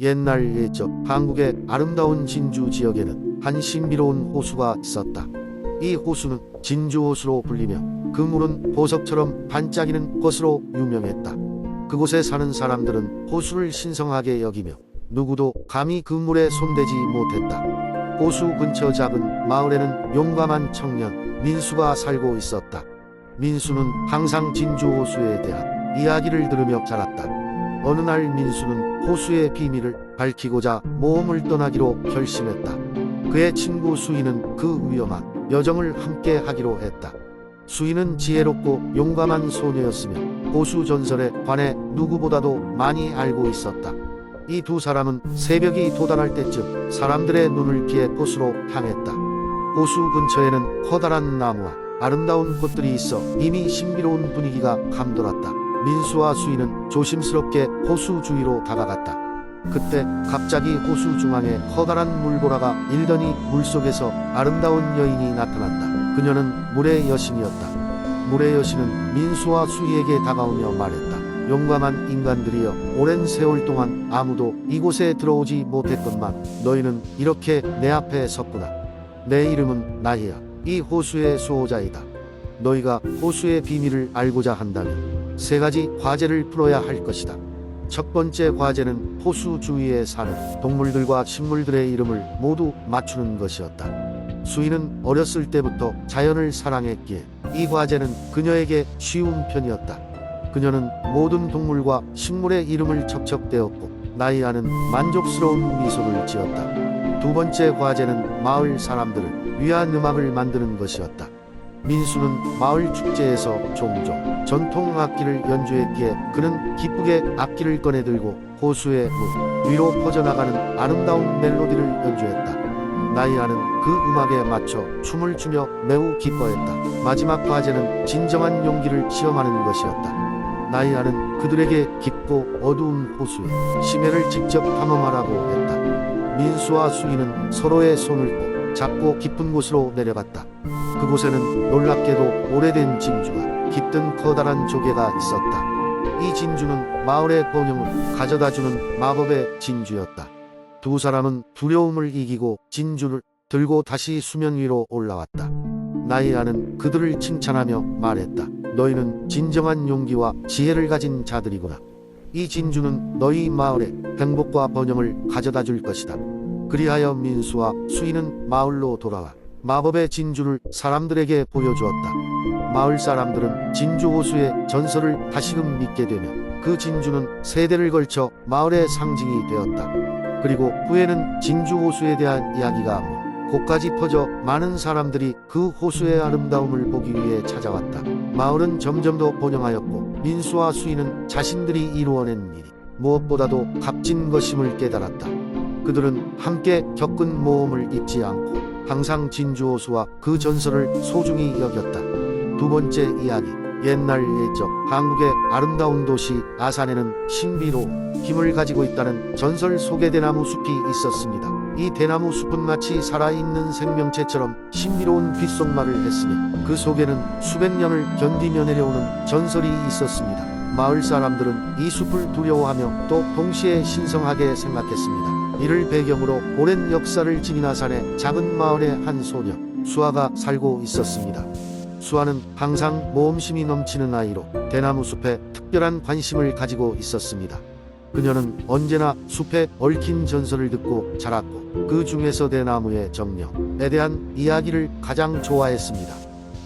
옛날 옛적 한국의 아름다운 진주 지역에는 한 신비로운 호수가 있었다. 이 호수는 진주 호수로 불리며 그 물은 보석처럼 반짝이는 것으로 유명했다. 그곳에 사는 사람들은 호수를 신성하게 여기며 누구도 감히 그 물에 손대지 못했다. 호수 근처 작은 마을에는 용감한 청년 민수가 살고 있었다. 민수는 항상 진주 호수에 대한 이야기를 들으며 자랐다. 어느 날 민수는 호수의 비밀을 밝히고자 모험을 떠나기로 결심했다. 그의 친구 수희는 그 위험한 여정을 함께 하기로 했다. 수희는 지혜롭고 용감한 소녀였으며 호수 전설에 관해 누구보다도 많이 알고 있었다. 이 두 사람은 새벽이 도달할 때쯤 사람들의 눈을 피해 호수로 향했다. 호수 근처에는 커다란 나무와 아름다운 꽃들이 있어 이미 신비로운 분위기가 감돌았다. 민수와 수희는 조심스럽게 호수 주위로 다가갔다. 그때 갑자기 호수 중앙에 커다란 물보라가 일더니 물속에서 아름다운 여인이 나타났다. 그녀는 물의 여신이었다. 물의 여신은 민수와 수희에게 다가오며 말했다. 용감한 인간들이여 오랜 세월 동안 아무도 이곳에 들어오지 못했건만 너희는 이렇게 내 앞에 섰구나. 내 이름은 나희야. 이 호수의 수호자이다. 너희가 호수의 비밀을 알고자 한다면 세 가지 과제를 풀어야 할 것이다. 첫 번째 과제는 호수 주위에 사는 동물들과 식물들의 이름을 모두 맞추는 것이었다. 수인은 어렸을 때부터 자연을 사랑했기에 이 과제는 그녀에게 쉬운 편이었다. 그녀는 모든 동물과 식물의 이름을 척척대었고 나이아는 만족스러운 미소를 지었다. 두 번째 과제는 마을 사람들을 위한 음악을 만드는 것이었다. 민수는 마을 축제에서 종종 전통 악기를 연주했기에 그는 기쁘게 악기를 꺼내 들고 호수의 물 위로 퍼져나가는 아름다운 멜로디를 연주했다. 나이아는 그 음악에 맞춰 춤을 추며 매우 기뻐했다. 마지막 과제는 진정한 용기를 시험하는 것이었다. 나이아는 그들에게 깊고 어두운 호수에 심해를 직접 탐험하라고 했다. 민수와 수희는 서로의 손을 꼭 잡고 깊은 곳으로 내려갔다. 그곳에는 놀랍게도 오래된 진주와 깃든 커다란 조개가 있었다. 이 진주는 마을의 번영을 가져다주는 마법의 진주였다. 두 사람은 두려움을 이기고 진주를 들고 다시 수면 위로 올라왔다. 나이아는 그들을 칭찬하며 말했다. 너희는 진정한 용기와 지혜를 가진 자들이구나. 이 진주는 너희 마을에 행복과 번영을 가져다 줄 것이다. 그리하여 민수와 수희는 마을로 돌아와 마법의 진주를 사람들에게 보여주었다. 마을 사람들은 진주 호수의 전설을 다시금 믿게 되며 그 진주는 세대를 걸쳐 마을의 상징이 되었다. 그리고 후에는 진주 호수에 대한 이야기가 먼 곳까지 퍼져 많은 사람들이 그 호수의 아름다움을 보기 위해 찾아왔다. 마을은 점점 더 번영하였고 민수와 수희는 자신들이 이루어낸 일이 무엇보다도 값진 것임을 깨달았다. 그들은 함께 겪은 모험을 잊지 않고 항상 진주호수와 그 전설을 소중히 여겼다. 두 번째 이야기. 옛날 옛적 한국의 아름다운 도시 아산에는 신비로운 힘을 가지고 있다는 전설 속의 대나무 숲이 있었습니다. 이 대나무 숲은 마치 살아있는 생명체처럼 신비로운 귓속말을 했으며 그 속에는 수백 년을 견디며 내려오는 전설이 있었습니다. 마을 사람들은 이 숲을 두려워하며 또 동시에 신성하게 생각했습니다. 이를 배경으로 오랜 역사를 지닌 아산의 작은 마을의 한 소녀 수아가 살고 있었습니다. 수아는 항상 모험심이 넘치는 아이로 대나무 숲에 특별한 관심을 가지고 있었습니다. 그녀는 언제나 숲에 얽힌 전설을 듣고 자랐고 그 중에서 대나무의 정령에 대한 이야기를 가장 좋아했습니다.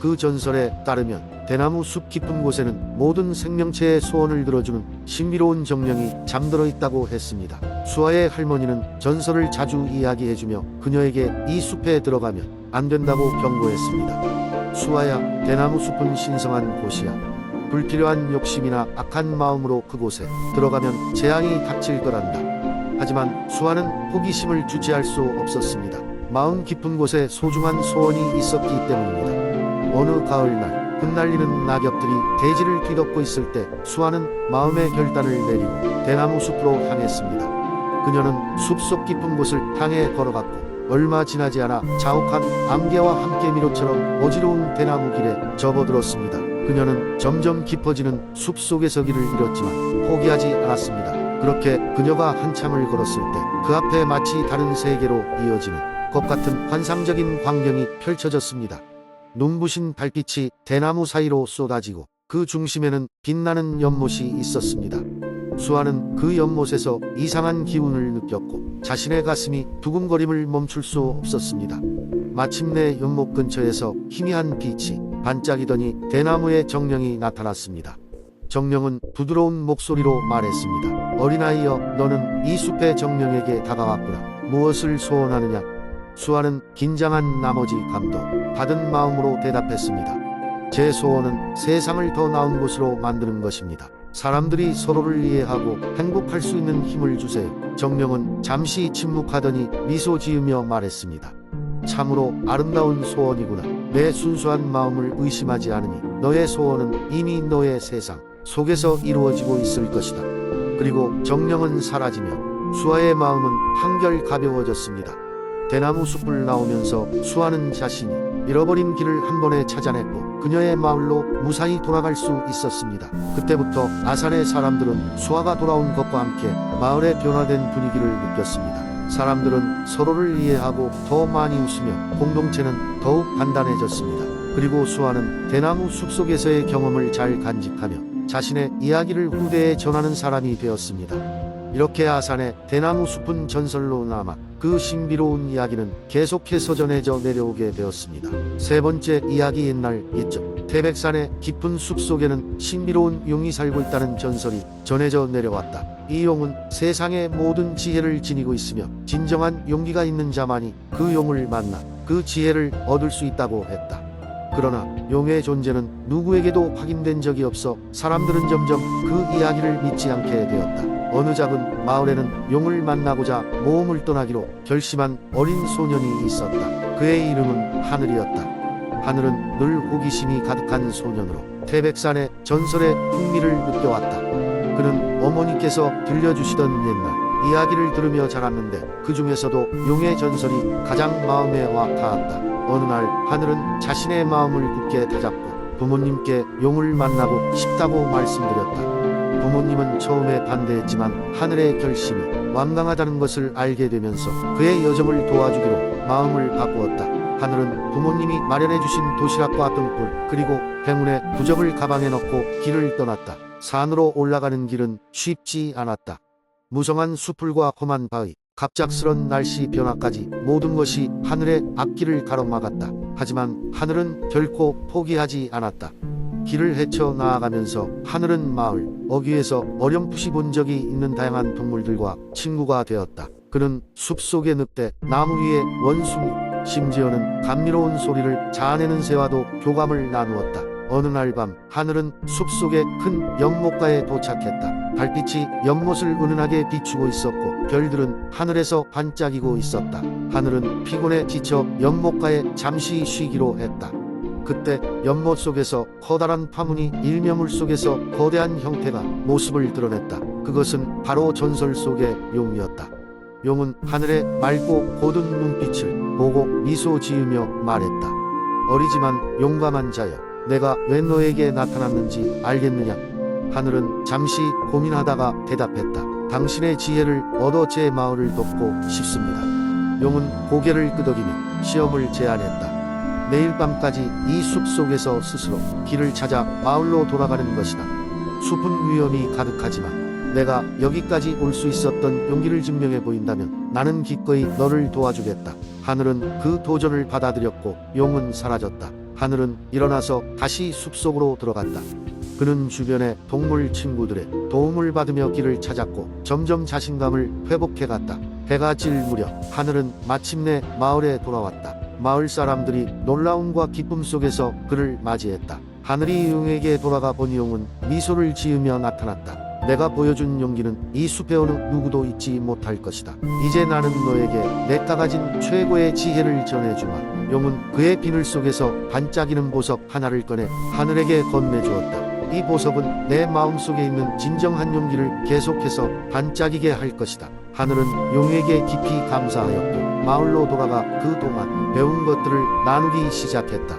그 전설에 따르면 대나무 숲 깊은 곳에는 모든 생명체의 소원을 들어주는 신비로운 정령이 잠들어 있다고 했습니다. 수아의 할머니는 전설을 자주 이야기해주며 그녀에게 이 숲에 들어가면 안 된다고 경고했습니다. 수아야, 대나무 숲은 신성한 곳이야. 불필요한 욕심이나 악한 마음으로 그곳에 들어가면 재앙이 닥칠 거란다. 하지만 수아는 호기심을 주체할 수 없었습니다. 마음 깊은 곳에 소중한 소원이 있었기 때문입니다. 어느 가을날 흩날리는 낙엽들이 대지를 뒤덮고 있을 때 수아는 마음의 결단을 내리고 대나무 숲으로 향했습니다. 그녀는 숲속 깊은 곳을 향해 걸어갔고 얼마 지나지 않아 자욱한 안개와 함께 미로처럼 어지러운 대나무 길에 접어들었습니다. 그녀는 점점 깊어지는 숲속에서 길을 잃었지만 포기하지 않았습니다. 그렇게 그녀가 한참을 걸었을 때 그 앞에 마치 다른 세계로 이어지는 것 같은 환상적인 광경이 펼쳐졌습니다. 눈부신 달빛이 대나무 사이로 쏟아지고 그 중심에는 빛나는 연못이 있었습니다. 수아는 그 연못에서 이상한 기운을 느꼈고 자신의 가슴이 두근거림을 멈출 수 없었습니다. 마침내 연못 근처에서 희미한 빛이 반짝이더니 대나무의 정령이 나타났습니다. 정령은 부드러운 목소리로 말했습니다. 어린아이여, 너는 이 숲의 정령에게 다가왔구나. 무엇을 소원하느냐? 수아는 긴장한 나머지 감도 받은 마음으로 대답했습니다. 제 소원은 세상을 더 나은 곳으로 만드는 것입니다. 사람들이 서로를 이해하고 행복할 수 있는 힘을 주세요. 정령은 잠시 침묵하더니 미소 지으며 말했습니다. 참으로 아름다운 소원이구나. 내 순수한 마음을 의심하지 않으니 너의 소원은 이미 너의 세상 속에서 이루어지고 있을 것이다. 그리고 정령은 사라지며 수아의 마음은 한결 가벼워졌습니다. 대나무 숲을 나오면서 수아는 자신이 잃어버린 길을 한 번에 찾아냈고 그녀의 마을로 무사히 돌아갈 수 있었습니다. 그때부터 아산의 사람들은 수아가 돌아온 것과 함께 마을의 변화된 분위기를 느꼈습니다. 사람들은 서로를 이해하고 더 많이 웃으며 공동체는 더욱 단단해졌습니다. 그리고 수아는 대나무 숲 속에서의 경험을 잘 간직하며 자신의 이야기를 후대에 전하는 사람이 되었습니다. 이렇게 아산의 대나무 숲은 전설로 남아 그 신비로운 이야기는 계속해서 전해져 내려오게 되었습니다. 세 번째 이야기 옛날 옛적 태백산의 깊은 숲 속에는 신비로운 용이 살고 있다는 전설이 전해져 내려왔다. 이 용은 세상의 모든 지혜를 지니고 있으며 진정한 용기가 있는 자만이 그 용을 만나 그 지혜를 얻을 수 있다고 했다. 그러나 용의 존재는 누구에게도 확인된 적이 없어 사람들은 점점 그 이야기를 믿지 않게 되었다. 어느 작은 마을에는 용을 만나고자 모험을 떠나기로 결심한 어린 소년이 있었다. 그의 이름은 하늘이었다. 하늘은 늘 호기심이 가득한 소년으로 태백산의 전설의 흥미를 느껴왔다. 그는 어머니께서 들려주시던 옛날 이야기를 들으며 자랐는데 그 중에서도 용의 전설이 가장 마음에 와 닿았다. 어느 날 하늘은 자신의 마음을 굳게 다잡고 부모님께 용을 만나고 싶다고 말씀드렸다. 부모님은 처음에 반대했지만 하늘의 결심이 완강하다는 것을 알게 되면서 그의 여정을 도와주기로 마음을 바꾸었다. 하늘은 부모님이 마련해 주신 도시락과 등불 그리고 행운의 부적을 가방에 넣고 길을 떠났다. 산으로 올라가는 길은 쉽지 않았다. 무성한 수풀과 험한 바위, 갑작스런 날씨 변화까지 모든 것이 하늘의 앞길을 가로막았다. 하지만 하늘은 결코 포기하지 않았다. 길을 헤쳐 나아가면서 하늘은 마을 어귀에서 어렴풋이 본 적이 있는 다양한 동물들과 친구가 되었다. 그는 숲속의 늑대, 나무 위의 원숭이, 심지어는 감미로운 소리를 자아내는 새와도 교감을 나누었다. 어느 날 밤 하늘은 숲속의 큰 연못가에 도착했다. 달빛이 연못을 은은하게 비추고 있었고 별들은 하늘에서 반짝이고 있었다. 하늘은 피곤에 지쳐 연못가에 잠시 쉬기로 했다. 그때 연못 속에서 커다란 파문이 일명물 속에서 거대한 형태가 모습을 드러냈다. 그것은 바로 전설 속의 용이었다. 용은 하늘의 맑고 고든 눈빛을 보고 미소 지으며 말했다. 어리지만 용감한 자여, 내가 왜 너에게 나타났는지 알겠느냐? 하늘은 잠시 고민하다가 대답했다. 당신의 지혜를 얻어 제 마을을 돕고 싶습니다. 용은 고개를 끄덕이며 시험을 제안했다. 내일 밤까지 이 숲 속에서 스스로 길을 찾아 마을로 돌아가는 것이다. 숲은 위험이 가득하지만 내가 여기까지 올 수 있었던 용기를 증명해 보인다면 나는 기꺼이 너를 도와주겠다. 하늘은 그 도전을 받아들였고 용은 사라졌다. 하늘은 일어나서 다시 숲속으로 들어갔다. 그는 주변의 동물 친구들의 도움을 받으며 길을 찾았고 점점 자신감을 회복해 갔다. 해가 질 무렵 하늘은 마침내 마을에 돌아왔다. 마을 사람들이 놀라움과 기쁨 속에서 그를 맞이했다. 하늘이 용에게 돌아가 본 용은 미소를 지으며 나타났다. 내가 보여준 용기는 이 숲에 어느 누구도 잊지 못할 것이다. 이제 나는 너에게 내가 가진 최고의 지혜를 전해주마. 용은 그의 비늘 속에서 반짝이는 보석 하나를 꺼내 하늘에게 건네주었다. 이 보석은 내 마음속에 있는 진정한 용기를 계속해서 반짝이게 할 것이다. 하늘은 용에게 깊이 감사하였고 마을로 돌아가 그동안 배운 것들을 나누기 시작했다.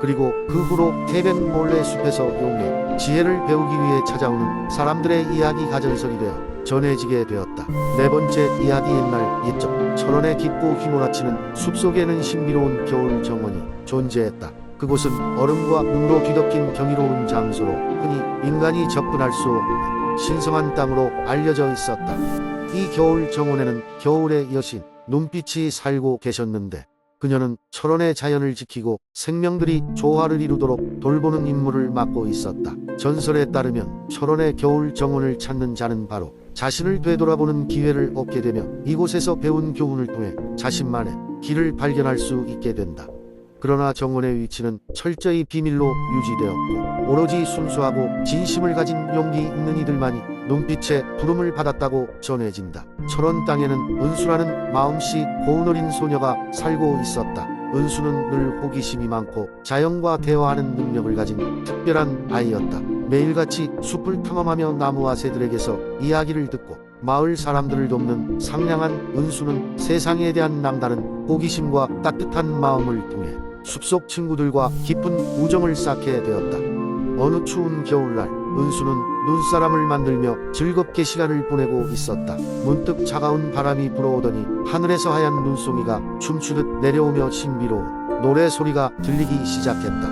그리고 그 후로 태백 몰래 숲에서 용의 지혜를 배우기 위해 찾아오는 사람들의 이야기 가전설이 되어 전해지게 되었다. 네 번째 이야기 옛날 옛적 철원에 깊고 휘몰아치는 숲속에는 신비로운 겨울 정원이 존재했다. 그곳은 얼음과 눈으로 뒤덮인 경이로운 장소로 흔히 인간이 접근할 수 없는 신성한 땅으로 알려져 있었다. 이 겨울 정원에는 겨울의 여신 눈빛이 살고 계셨는데 그녀는 철원의 자연을 지키고 생명들이 조화를 이루도록 돌보는 임무를 맡고 있었다. 전설에 따르면 철원의 겨울 정원을 찾는 자는 바로 자신을 되돌아보는 기회를 얻게 되며 이곳에서 배운 교훈을 통해 자신만의 길을 발견할 수 있게 된다. 그러나 정원의 위치는 철저히 비밀로 유지되었고 오로지 순수하고 진심을 가진 용기 있는 이들만이 눈빛에 부름을 받았다고 전해진다. 철원 땅에는 은수라는 마음씨 고운 어린 소녀가 살고 있었다. 은수는 늘 호기심이 많고 자연과 대화하는 능력을 가진 특별한 아이였다. 매일같이 숲을 탐험하며 나무와 새들에게서 이야기를 듣고 마을 사람들을 돕는 상냥한 은수는 세상에 대한 남다른 호기심과 따뜻한 마음을 통해 숲속 친구들과 깊은 우정을 쌓게 되었다. 어느 추운 겨울날 은수는 눈사람을 만들며 즐겁게 시간을 보내고 있었다. 문득 차가운 바람이 불어오더니 하늘에서 하얀 눈송이가 춤추듯 내려오며 신비로운 노래 소리가 들리기 시작했다.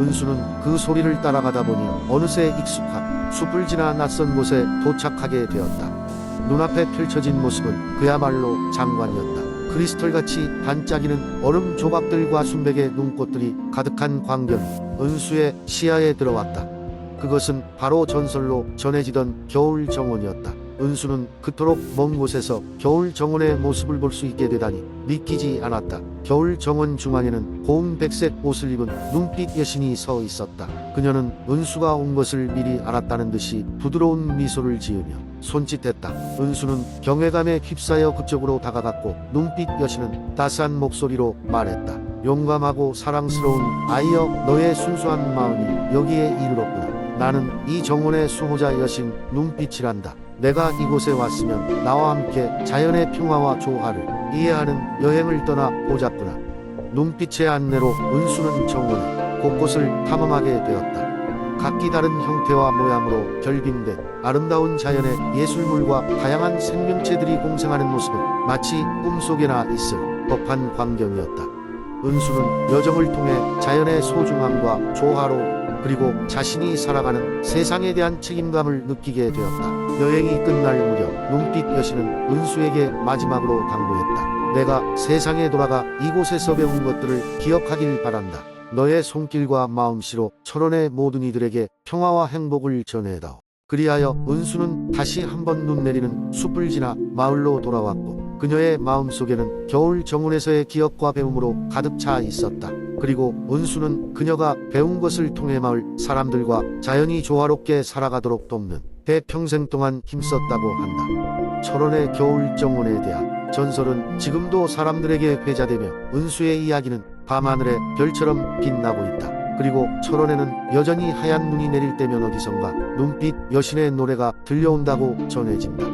은수는 그 소리를 따라가다 보니 어느새 익숙한 숲을 지나 낯선 곳에 도착하게 되었다. 눈앞에 펼쳐진 모습은 그야말로 장관이었다. 크리스털같이 반짝이는 얼음 조각들과 순백의 눈꽃들이 가득한 광경이 은수의 시야에 들어왔다. 그것은 바로 전설로 전해지던 겨울 정원이었다. 은수는 그토록 먼 곳에서 겨울 정원의 모습을 볼 수 있게 되다니 믿기지 않았다. 겨울 정원 중앙에는 고운 백색 옷을 입은 눈빛 여신이 서 있었다. 그녀는 은수가 온 것을 미리 알았다는 듯이 부드러운 미소를 지으며 손짓했다. 은수는 경외감에 휩싸여 그쪽으로 다가갔고 눈빛 여신은 따스한 목소리로 말했다. 용감하고 사랑스러운 아이여 너의 순수한 마음이 여기에 이르렀구나. 나는 이 정원의 수호자 여신 눈빛이란다. 내가 이곳에 왔으면 나와 함께 자연의 평화와 조화를 이해하는 여행을 떠나 보자꾸나. 눈빛의 안내로 은수는 정원의 곳곳을 탐험하게 되었다. 각기 다른 형태와 모양으로 결빙된 아름다운 자연의 예술물과 다양한 생명체들이 공생하는 모습은 마치 꿈속에나 있을 법한 광경이었다. 은수는 여정을 통해 자연의 소중함과 조화로 그리고 자신이 살아가는 세상에 대한 책임감을 느끼게 되었다. 여행이 끝날 무렵 눈빛 여신은 은수에게 마지막으로 당부했다. 내가 세상에 돌아가 이곳에서 배운 것들을 기억하길 바란다. 너의 손길과 마음씨로 철원의 모든 이들에게 평화와 행복을 전해다오. 그리하여 은수는 다시 한번 눈 내리는 숲을 지나 마을로 돌아왔고 그녀의 마음속에는 겨울 정원에서의 기억과 배움으로 가득 차 있었다. 그리고 은수는 그녀가 배운 것을 통해 마을 사람들과 자연이 조화롭게 살아가도록 돕는 대평생 동안 힘썼다고 한다. 철원의 겨울 정원에 대한 전설은 지금도 사람들에게 회자되며 은수의 이야기는 밤하늘의 별처럼 빛나고 있다. 그리고 철원에는 여전히 하얀 눈이 내릴 때면 어디선가 눈빛 여신의 노래가 들려온다고 전해진다.